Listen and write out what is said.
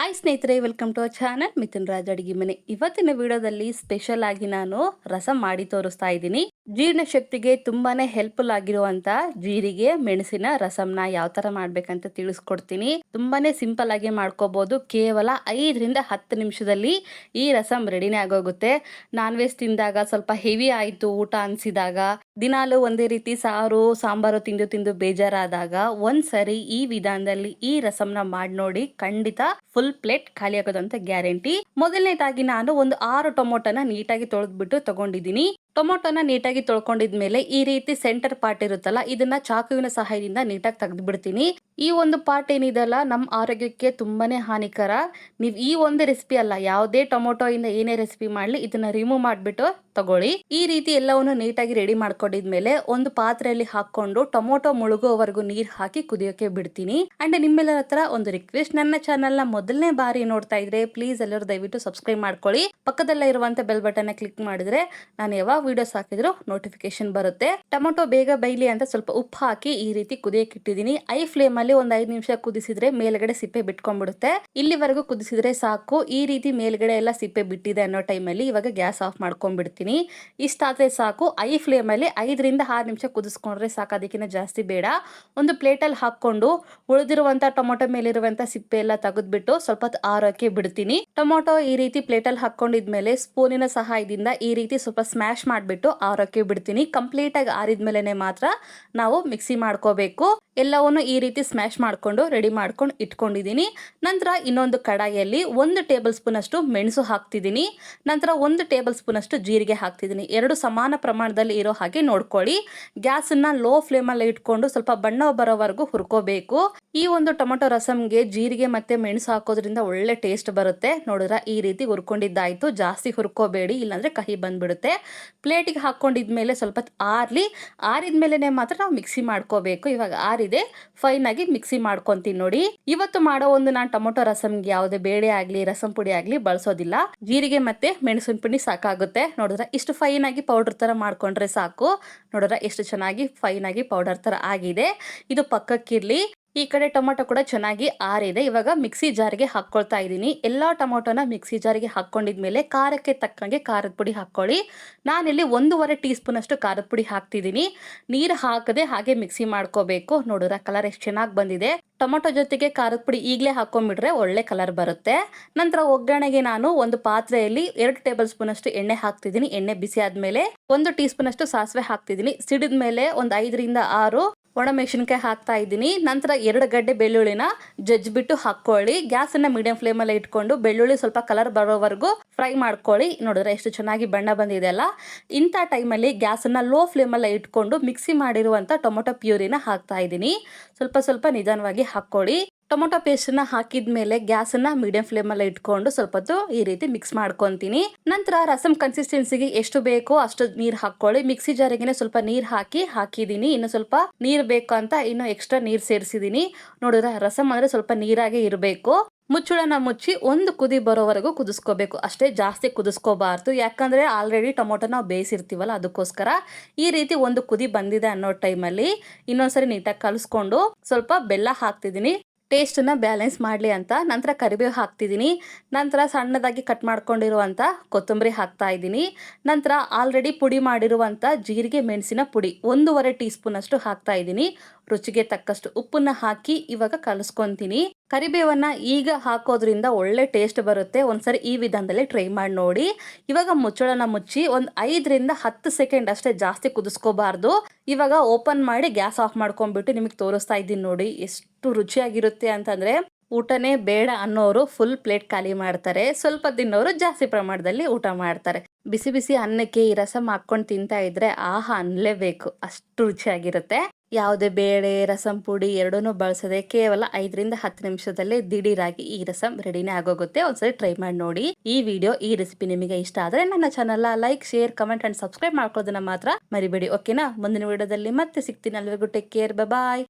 Hi ಸ್ನೇಹಿತರೆ, welcome to our channel Mithun Raj ಅಡಿಗೆ ಮನೆ. ಇವತ್ತಿನ ವಿಡಿಯೋದಲ್ಲಿ ಸ್ಪೆಷಲ್ ಆಗಿ ನಾನು ರಸಂ ಮಾಡಿ ತೋರಿಸ್ತಾ ಇದ್ದೀನಿ. ಜೀರ್ಣ ಶಕ್ತಿಗೆ ತುಂಬಾನೇ ಹೆಲ್ಪ್ಫುಲ್ ಆಗಿರುವಂತ ಜೀರಿಗೆ, ಮೆಣಸಿನ ರಸಂನ ಯಾವ ತರ ಮಾಡ್ಬೇಕಂತ ತಿಳಿಸ್ಕೊಡ್ತೀನಿ. ತುಂಬಾನೇ ಸಿಂಪಲ್ ಆಗಿ ಮಾಡ್ಕೋಬಹುದು ಕೇವಲ ಐದರಿಂದ ಹತ್ತು ನಿಮಿಷದಲ್ಲಿ ಈ ರಸಂ ರೆಡಿನೇ ಆಗೋಗುತ್ತೆ. ನಾನ್ ವೆಜ್ ತಿಂದಾಗ ಸ್ವಲ್ಪ ಹೆವಿ ಆಯ್ತು ಊಟ ಅನ್ಸಿದಾಗ, ದಿನಾಲು ಒಂದೇ ರೀತಿ ಸಾರು, ಸಾಂಬಾರು ತಿಂದು ತಿಂದು ಬೇಜಾರಾದಾಗ ಒಂದ್ಸರಿ ಈ ವಿಧಾನದಲ್ಲಿ ಈ ರಸಂನ ಮಾಡಿ ನೋಡಿ ಖಂಡಿತ ಫುಲ್ ಪ್ಲೇಟ್ ಖಾಲಿ ಆಗೋದಂತ ಗ್ಯಾರಂಟಿ ಮೊದಲನೇದಾಗಿ ನಾನು ಒಂದು ಆರು ಟೊಮೊಟೊನ ನೀಟಾಗಿ ತೊಳೆದ್ಬಿಟ್ಟು ತಗೊಂಡಿದ್ದೀನಿ. ಟೊಮೊಟೊನ ನೀಟಾಗಿ ತೊಳ್ಕೊಂಡಿದ್ಮೇಲೆ ಈ ರೀತಿ ಸೆಂಟರ್ ಪಾರ್ಟ್ ಇರುತ್ತಲ್ಲ ಇದನ್ನ ಚಾಕುವಿನ ಸಹಾಯದಿಂದ ನೀಟಾಗಿ ತೆಗೆದು ಬಿಡ್ತೀನಿ ಈ ಒಂದು ಪಾರ್ಟ್ ಏನಿದೆಲ್ಲ ನಮ್ಮ ಆರೋಗ್ಯಕ್ಕೆ ತುಂಬಾನೇ ಹಾನಿಕರ. ನೀವು ಈ ಒಂದು ರೆಸಿಪಿ ಅಲ್ಲ, ಯಾವುದೇ ಟೊಮೊಟೊ ಇಂದ ಏನೇ ರೆಸಿಪಿ ಮಾಡಲಿ, ಇದನ್ನ ರಿಮೂವ್ ಮಾಡಿಬಿಟ್ಟು ತಗೊಳ್ಳಿ. ಈ ರೀತಿ ಎಲ್ಲವನ್ನು ನೀಟಾಗಿ ರೆಡಿ ಮಾಡ್ಕೊಂಡಿದ್ಮೇಲೆ ಒಂದು ಪಾತ್ರೆಯಲ್ಲಿ ಹಾಕೊಂಡು ಟೊಮೊಟೊ ಮುಳುಗೋವರೆಗೂ ನೀರು ಹಾಕಿ ಕುದಿಯೋಕೆ ಬಿಡ್ತೀನಿ. ಅಂಡ್ ನಿಮ್ಮೆಲ್ಲರ ಹತ್ರ ಒಂದು ರಿಕ್ವೆಸ್ಟ್ ನನ್ನ ಚಾನಲ್ನ ಮೊದಲನೇ ಬಾರಿ ನೋಡ್ತಾ ಇದ್ರೆ ಪ್ಲೀಸ್ ಎಲ್ಲರೂ ದಯವಿಟ್ಟು ಸಬ್ಸ್ಕ್ರೈಬ್ ಮಾಡ್ಕೊಳ್ಳಿ. ಪಕ್ಕದಲ್ಲೇ ಇರುವಂತ ಬೆಲ್ ಬಟನ್ ಕ್ಲಿಕ್ ಮಾಡಿದ್ರೆ ನಾನು ಯಾವಾಗ ವೀಡಿಯೋಸ್ ಹಾಕಿದ್ರು ನೋಟಿಫಿಕೇಶನ್ ಬರುತ್ತೆ. ಟೊಮೊಟೊ ಬೇಗ ಬೈಲಿ ಅಂತ ಸ್ವಲ್ಪ ಉಪ್ಪು ಹಾಕಿ ಈ ರೀತಿ ಕುದಿಯಕ್ಕೆ ಇಟ್ಟಿದ್ದೀನಿ. ಐ ಫ್ಲೇಮ್ ಒಂದ್ ಐದು ನಿಮಿಷ ಕುದಿಸಿದ್ರೆ ಮೇಲ್ಗಡೆ ಸಿಪ್ಪೆ ಬಿಟ್ಕೊಂಡ್ಬಿಡುತ್ತೆ. ಇಲ್ಲಿವರೆಗೂ ಕುದಿಸಿದ್ರೆ ಸಾಕು. ಈ ರೀತಿ ಮೇಲ್ಗಡೆ ಎಲ್ಲ ಸಿಪ್ಪೆ ಬಿಟ್ಟಿದೆ ಅನ್ನೋ ಟೈಮಲ್ಲಿ ಇವಾಗ ಗ್ಯಾಸ್ ಆಫ್ ಮಾಡ್ಕೊಂಡ್ಬಿಡ್ತೀನಿ. ಇಷ್ಟಾದ್ರೆ ಸಾಕು. ಐ ಫ್ಲೇಮ್ ಅಲ್ಲಿ ಐದರಿಂದ ಆರು ನಿಮಿಷ ಕುದಿಸ್ಕೊಂಡ್ರೆ ಸಾಕು. ಅದಕ್ಕಿಂತ ಜಾಸ್ತಿ ಬೇಡ. ಒಂದು ಪ್ಲೇಟಲ್ಲಿ ಹಾಕೊಂಡು ಉಳಿದಿರುವಂತ ಟೊಮೊಟೊ ಮೇಲಿರುವಂತ ಸಿಪ್ಪೆ ಎಲ್ಲ ತೆಗೆದ್ಬಿಟ್ಟು ಸ್ವಲ್ಪ ಹೊತ್ತು ಆರೋಕ್ಕೆ ಬಿಡ್ತೀನಿ. ಟೊಮೊಟೊ ಈ ರೀತಿ ಪ್ಲೇಟಲ್ಲಿ ಹಾಕೊಂಡಿದ್ಮೇಲೆ ಸ್ಪೂನಿನ ಸಹಾಯದಿಂದ ಈ ರೀತಿ ಸ್ವಲ್ಪ ಸ್ಮ್ಯಾಶ್ ಮಾಡಿಬಿಟ್ಟು ಆರೋಕ್ಕೆ ಬಿಡ್ತೀನಿ. ಕಂಪ್ಲೀಟ್ ಆಗಿ ಆರಿದ್ಮೇಲೆ ಮಾತ್ರ ನಾವು ಮಿಕ್ಸಿ ಮಾಡ್ಕೋಬೇಕು. ಎಲ್ಲವನ್ನು ಈ ರೀತಿ ಸ್ಮ್ಯಾಶ್ ಮಾಡಿಕೊಂಡು ರೆಡಿ ಮಾಡ್ಕೊಂಡು ಇಟ್ಕೊಂಡಿದ್ದೀನಿ. ನಂತರ ಇನ್ನೊಂದು ಕಡಾಯಿಯಲ್ಲಿ ಒಂದು ಟೇಬಲ್ ಸ್ಪೂನ್ ಅಷ್ಟು ಮೆಣಸು ಹಾಕ್ತಿದ್ದೀನಿ. ನಂತರ ಒಂದು ಟೇಬಲ್ ಸ್ಪೂನ್ ಅಷ್ಟು ಜೀರಿಗೆ ಹಾಕ್ತಿದ್ದೀನಿ. ಎರಡು ಸಮಾನ ಪ್ರಮಾಣದಲ್ಲಿ ಇರೋ ಹಾಗೆ ನೋಡ್ಕೊಳ್ಳಿ. ಗ್ಯಾಸನ್ನು ಲೋ ಫ್ಲೇಮಲ್ಲಿ ಇಟ್ಕೊಂಡು ಸ್ವಲ್ಪ ಬಣ್ಣ ಬರೋವರೆಗೂ ಹುರ್ಕೋಬೇಕು. ಈ ಒಂದು ಟೊಮೊಟೊ ರಸಮ್ಗೆ ಜೀರಿಗೆ ಮತ್ತು ಮೆಣಸು ಹಾಕೋದ್ರಿಂದ ಒಳ್ಳೆ ಟೇಸ್ಟ್ ಬರುತ್ತೆ. ನೋಡಿದ್ರೆ ಈ ರೀತಿ ಹುರ್ಕೊಂಡಿದ್ದಾಯಿತು. ಜಾಸ್ತಿ ಹುರ್ಕೋಬೇಡಿ, ಇಲ್ಲಾಂದರೆ ಕಹಿ ಬಂದುಬಿಡುತ್ತೆ. ಪ್ಲೇಟಿಗೆ ಹಾಕ್ಕೊಂಡಿದ್ಮೇಲೆ ಸ್ವಲ್ಪ ಆರಲಿ. ಆರಿದ ಮೇಲೆ ಮಾತ್ರ ನಾವು ಮಿಕ್ಸಿ ಮಾಡ್ಕೋಬೇಕು. ಇವಾಗ ಆರಿದೆ. ಫೈನ್ ಆಗಿ ಮಿಕ್ಸಿ ಮಾಡ್ಕೊಂತೀನಿ ನೋಡಿ. ಇವತ್ತು ಮಾಡೋ ಒಂದು ನಾನು ಟೊಮೊಟೊ ರಸಮ್ಗೆ ಯಾವುದೇ ಬೇಳೆ ಆಗಲಿ, ರಸಂ ಪುಡಿ ಆಗಲಿ ಬಳಸೋದಿಲ್ಲ. ಜೀರಿಗೆ ಮತ್ತೆ ಮೆಣಸಿನ ಪುಡಿ ಸಾಕಾಗುತ್ತೆ. ನೋಡಿದ್ರೆ ಇಷ್ಟು ಫೈನ್ ಆಗಿ ಪೌಡರ್ ತರ ಮಾಡ್ಕೊಂಡ್ರೆ ಸಾಕು. ನೋಡಿದ್ರೆ ಎಷ್ಟು ಚೆನ್ನಾಗಿ ಫೈನ್ ಆಗಿ ಪೌಡರ್ ತರ ಆಗಿದೆ. ಇದು ಪಕ್ಕಕ್ಕಿರ್ಲಿ. ಈ ಕಡೆ ಟೊಮೊಟೊ ಕೂಡ ಚೆನ್ನಾಗಿ ಆರಿದೆ. ಇವಾಗ ಮಿಕ್ಸಿ ಜಾರಿಗೆ ಹಾಕ್ಕೊಳ್ತಾ ಇದ್ದೀನಿ. ಎಲ್ಲ ಟೊಮೊಟೊನ ಮಿಕ್ಸಿ ಜಾರಿಗೆ ಹಾಕ್ಕೊಂಡಿದ್ಮೇಲೆ ಖಾರಕ್ಕೆ ತಕ್ಕಂಗೆ ಖಾರದ ಪುಡಿ ಹಾಕ್ಕೊಳ್ಳಿ. ನಾನಿಲ್ಲಿ ಒಂದೂವರೆ ಟೀ ಸ್ಪೂನಷ್ಟು ಖಾರದ ಪುಡಿ ಹಾಕ್ತಿದ್ದೀನಿ. ನೀರು ಹಾಕದೆ ಹಾಗೆ ಮಿಕ್ಸಿ ಮಾಡ್ಕೋಬೇಕು. ನೋಡಿದ್ರೆ ಕಲರ್ ಎಷ್ಟು ಚೆನ್ನಾಗಿ ಬಂದಿದೆ. ಟೊಮೊಟೊ ಜೊತೆಗೆ ಖಾರದ ಪುಡಿ ಈಗಲೇ ಹಾಕೊಂಡ್ಬಿಟ್ರೆ ಒಳ್ಳೆ ಕಲರ್ ಬರುತ್ತೆ. ನಂತರ ಒಗ್ಗರಣೆಗೆ ನಾನು ಒಂದು ಪಾತ್ರೆಯಲ್ಲಿ ಎರಡು ಟೇಬಲ್ ಸ್ಪೂನ್ ಅಷ್ಟು ಎಣ್ಣೆ ಹಾಕ್ತಿದ್ದೀನಿ. ಎಣ್ಣೆ ಬಿಸಿ ಆದ್ಮೇಲೆ ಒಂದು ಟೀ ಸ್ಪೂನ್ ಅಷ್ಟು ಸಾಸಿವೆ ಹಾಕ್ತಿದ್ದೀನಿ. ಸಿಡಿದ್ಮೇಲೆ ಒಂದು ಐದರಿಂದ ಆರು ಒಣಮೆಣಸಿನ್ಕಾಯಿ ಹಾಕ್ತಾ ಇದ್ದೀನಿ. ನಂತರ ಎರಡು ಗಡ್ಡೆ ಬೆಳ್ಳುಳ್ಳಿನ ಜಜ್ಜಿಬಿಟ್ಟು ಹಾಕ್ಕೊಳ್ಳಿ. ಗ್ಯಾಸನ್ನು ಮೀಡಿಯಂ ಫ್ಲೇಮಲ್ಲಿ ಇಟ್ಕೊಂಡು ಬೆಳ್ಳುಳ್ಳಿ ಸ್ವಲ್ಪ ಕಲರ್ ಬರೋವರೆಗೂ ಫ್ರೈ ಮಾಡ್ಕೊಳ್ಳಿ. ನೋಡಿದ್ರೆ ಎಷ್ಟು ಚೆನ್ನಾಗಿ ಬಣ್ಣ ಬಂದಿದೆಯಲ್ಲ ಇಂಥ ಟೈಮಲ್ಲಿ ಗ್ಯಾಸನ್ನು ಲೋ ಫ್ಲೇಮಲ್ಲಿ ಇಟ್ಕೊಂಡು ಮಿಕ್ಸಿ ಮಾಡಿರುವಂಥ ಟೊಮೊಟೊ ಪ್ಯೂರಿನ ಹಾಕ್ತಾ ಇದ್ದೀನಿ. ಸ್ವಲ್ಪ ಸ್ವಲ್ಪ ನಿಧಾನವಾಗಿ ಹಾಕ್ಕೊಳ್ಳಿ. ಟೊಮೊಟೊ ಪೇಸ್ಟನ್ನು ಹಾಕಿದ ಮೇಲೆ ಗ್ಯಾಸನ್ನ ಮೀಡಿಯಂ ಫ್ಲೇಮಲ್ಲಿ ಇಟ್ಕೊಂಡು ಸ್ವಲ್ಪ ಹೊತ್ತು ಈ ರೀತಿ ಮಿಕ್ಸ್ ಮಾಡ್ಕೊತೀನಿ. ನಂತರ ರಸಂ ಕನ್ಸಿಸ್ಟೆನ್ಸಿಗೆ ಎಷ್ಟು ಬೇಕೋ ಅಷ್ಟು ನೀರು ಹಾಕೊಳ್ಳಿ ಮಿಕ್ಸಿ ಜಾರಿಗೆನೆ ಸ್ವಲ್ಪ ನೀರು ಹಾಕಿ ಹಾಕಿದ್ದೀನಿ ಇನ್ನು ಸ್ವಲ್ಪ ನೀರು ಬೇಕು ಅಂತ ಇನ್ನು ಎಕ್ಸ್ಟ್ರಾ ನೀರು ಸೇರಿಸಿದೀನಿ. ನೋಡಿದ್ರೆ ರಸಂ ಅಂದ್ರೆ ಸ್ವಲ್ಪ ನೀರಾಗೆ ಇರಬೇಕು. ಮುಚ್ಚಳನ ಮುಚ್ಚಿ ಒಂದು ಕುದಿ ಬರೋವರೆಗೂ ಕುದಿಸ್ಕೋಬೇಕು. ಅಷ್ಟೇ ಜಾಸ್ತಿ ಕುದಿಸ್ಕೋಬಾರ್ದು. ಯಾಕಂದರೆ ಆಲ್ರೆಡಿ ಟೊಮೊಟೊ ನಾವು ಬೇಯಿಸಿರ್ತೀವಲ್ಲ ಅದಕ್ಕೋಸ್ಕರ ಈ ರೀತಿ ಒಂದು ಕುದಿ ಬಂದಿದೆ ಅನ್ನೋ ಟೈಮಲ್ಲಿ ಇನ್ನೊಂದ್ಸರಿ ನೀಟಾಗಿ ಕಲಿಸ್ಕೊಂಡು ಸ್ವಲ್ಪ ಬೆಲ್ಲ ಹಾಕ್ತಿದ್ದೀನಿ ಟೇಸ್ಟನ್ನು ಬ್ಯಾಲೆನ್ಸ್ ಮಾಡಲಿ ಅಂತ ನಂತರ ಕರಿಬೇವು ಹಾಕ್ತಿದ್ದೀನಿ. ನಂತರ ಸಣ್ಣದಾಗಿ ಕಟ್ ಮಾಡ್ಕೊಂಡಿರುವಂಥ ಕೊತ್ತಂಬರಿ ಹಾಕ್ತಾ ಇದ್ದೀನಿ. ನಂತರ ಆಲ್ರೆಡಿ ಪುಡಿ ಮಾಡಿರುವಂಥ ಜೀರಿಗೆ ಮೆಣಸಿನ ಪುಡಿ ಒಂದೂವರೆ ಟೀ ಸ್ಪೂನಷ್ಟು ಹಾಕ್ತಾ ಇದ್ದೀನಿ. ರುಚಿಗೆ ತಕ್ಕಷ್ಟು ಉಪ್ಪನ್ನ ಹಾಕಿ ಇವಾಗ ಕಲಿಸ್ಕೊಂತೀನಿ. ಕರಿಬೇವನ್ನ ಈಗ ಹಾಕೋದ್ರಿಂದ ಒಳ್ಳೆ ಟೇಸ್ಟ್ ಬರುತ್ತೆ. ಒಂದ್ಸರಿ ಈ ವಿಧಾನದಲ್ಲಿ ಟ್ರೈ ಮಾಡಿ ನೋಡಿ. ಇವಾಗ ಮುಚ್ಚಳನ ಮುಚ್ಚಿ ಒಂದು ಐದರಿಂದ ಹತ್ತು ಸೆಕೆಂಡ್ ಅಷ್ಟೇ ಜಾಸ್ತಿ ಕುದಿಸ್ಕೋಬಾರ್ದು. ಇವಾಗ ಓಪನ್ ಮಾಡಿ ಗ್ಯಾಸ್ ಆಫ್ ಮಾಡ್ಕೊಂಡ್ಬಿಟ್ಟು ನಿಮಗೆ ತೋರಿಸ್ತಾ ಇದ್ದೀನಿ ನೋಡಿ ಎಷ್ಟು ರುಚಿಯಾಗಿರುತ್ತೆ ಅಂತಂದ್ರೆ ಊಟನೇ ಬೇಡ ಅನ್ನೋರು ಫುಲ್ ಪ್ಲೇಟ್ ಖಾಲಿ ಮಾಡ್ತಾರೆ. ಸ್ವಲ್ಪ ತಿನ್ನೋರು ಜಾಸ್ತಿ ಪ್ರಮಾಣದಲ್ಲಿ ಊಟ ಮಾಡ್ತಾರೆ. ಬಿಸಿ ಬಿಸಿ ಅನ್ನಕ್ಕೆ ಈ ರಸಂ ಹಾಕೊಂಡು ತಿಂತಾ ಇದ್ರೆ ಆಹಾ, ಅನ್ಲೇಬೇಕು. ಅಷ್ಟು ರುಚಿಯಾಗಿರುತ್ತೆ. ಯಾವುದೇ ಬೇಳೆ ರಸಂ ಪುಡಿ ಎರಡೂ ಬಳಸದೆ ಕೇವಲ ಐದರಿಂದ ಹತ್ತು ನಿಮಿಷದಲ್ಲೇ ದಿಢೀರಾಗಿ ಈ ರಸಂ ರೆಡಿನೇ ಆಗೋಗುತ್ತೆ. ಒಂದ್ಸರಿ ಟ್ರೈ ಮಾಡಿ ನೋಡಿ. ಈ ವಿಡಿಯೋ ಈ ರೆಸಿಪಿ ನಿಮಗೆ ಇಷ್ಟ ಆದರೆ ನನ್ನ channel like share comment and subscribe ಮಾಡ್ಕೊಳ್ಳೋದನ್ನ ಮಾತ್ರ ಮರಿಬೇಡಿ. ಓಕೆನಾ ಮುಂದಿನ ವಿಡಿಯೋದಲ್ಲಿ ಮತ್ತೆ ಸಿಗ್ತೀನಿ. Good take care bye